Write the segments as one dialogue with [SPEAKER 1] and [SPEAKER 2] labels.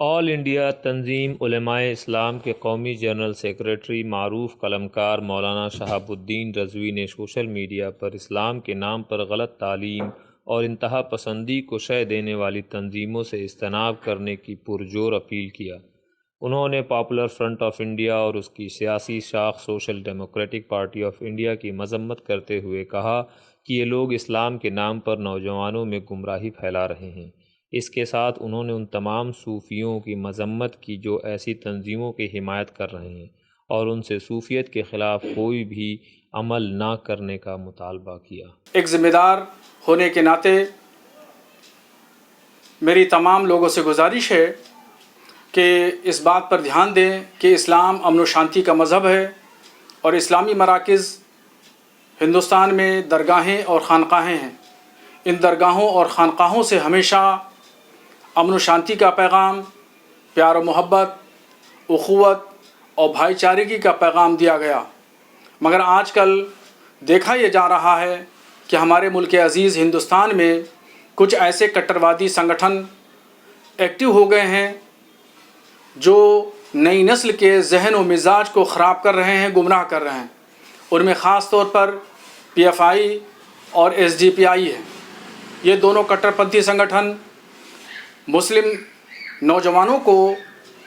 [SPEAKER 1] All India तंजीम उलमाए इस्लाम के कौमी general secretary, मारूफ कलमकार मौलाना शहाबुद्दीन रज़वी ने सोशल मीडिया पर इस्लाम के नाम पर गलत तालीम और इंतहा पसंदी को शय देने वाली तंजीमों से इज्तनाब करने की पुरजोर अपील किया। उन्होंने पॉपुलर फ्रंट ऑफ़ इंडिया और उसकी सियासी शाख social democratic party of India की मजम्मत करते हुए कहा कि ये लोग इस्लाम के नाम पर नौजवानों में गुमराही फैला रहे हैं। इसके साथ उन्होंने उन तमाम सूफ़ियों की मजम्मत की जो ऐसी तंजीमों की हिमायत कर रहे हैं और उनसे सूफियत के ख़िलाफ़ कोई भी अमल ना करने का मुतालबा किया।
[SPEAKER 2] एक ज़िम्मेदार होने के नाते मेरी तमाम लोगों से गुजारिश है कि इस बात पर ध्यान दें कि इस्लाम अमन शांति का मज़हब है और इस्लामी मराकज़ हिंदुस्तान में दरगाहें और ख़ानकाहें हैं। इन दरगाहों और ख़ानकाहों से हमेशा अमन शांति का पैगाम, प्यार मोहब्बत, उखवत और भाईचारगी का पैगाम दिया गया। मगर आजकल देखा यह जा रहा है कि हमारे मुल्क अज़ीज़ हिंदुस्तान में कुछ ऐसे कट्टरवादी संगठन एक्टिव हो गए हैं जो नई नस्ल के जहन व मिजाज को ख़राब कर रहे हैं, गुमराह कर रहे हैं। उनमें ख़ास तौर पर पीएफआई और एसडीपीआई है। ये दोनों कट्टरपंथी संगठन मुस्लिम नौजवानों को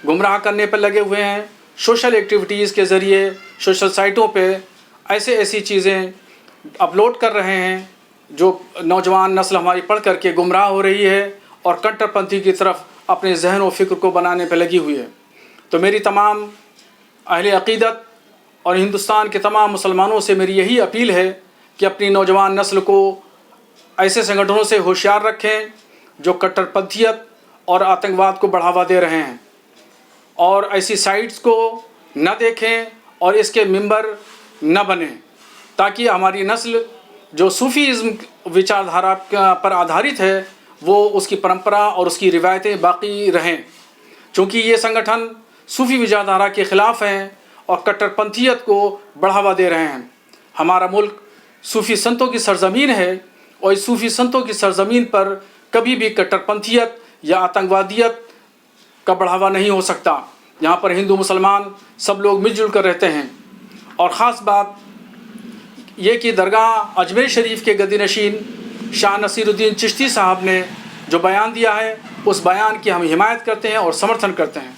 [SPEAKER 2] गुमराह करने पर लगे हुए हैं। सोशल एक्टिविटीज़ के ज़रिए, सोशल साइटों पे ऐसे ऐसी चीज़ें अपलोड कर रहे हैं, जो नौजवान नस्ल हमारी पढ़ करके गुमराह हो रही है और कट्टरपंथी की तरफ़ अपने जहन व फ़िक्र को बनाने पर लगी हुई है। तो मेरी तमाम अहल अकीदत और हिंदुस्तान के तमाम मुसलमानों से मेरी यही अपील है कि अपनी नौजवान नस्ल को ऐसे संगठनों से होशियार रखें, जो कट्टरपंथीयत और आतंकवाद को बढ़ावा दे रहे हैं। और ऐसी साइट्स को न देखें और इसके मेंबर न बने, ताकि हमारी नस्ल जो सूफ़ीज़म विचारधारा पर आधारित है, वो उसकी परंपरा और उसकी रिवायतें बाकी रहें। क्योंकि ये संगठन सूफ़ी विचारधारा के ख़िलाफ़ हैं और कट्टरपंथीयत को बढ़ावा दे रहे हैं। हमारा मुल्क सूफ़ी संतों की सरजमीन है और इस सूफ़ी संतों की सरजमीन पर कभी भी कट्टरपंथीयत या आतंकवादियत का बढ़ावा नहीं हो सकता। यहाँ पर हिंदू, मुसलमान सब लोग मिलजुल कर रहते हैं। और ख़ास बात ये कि दरगाह अजमेर शरीफ के गदी नशीन शाह नसीरुद्दीन चिश्ती साहब ने जो बयान दिया है, उस बयान की हम हिमायत करते हैं और समर्थन करते हैं।